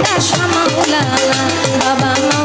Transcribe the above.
দাস মাওলানা বাবা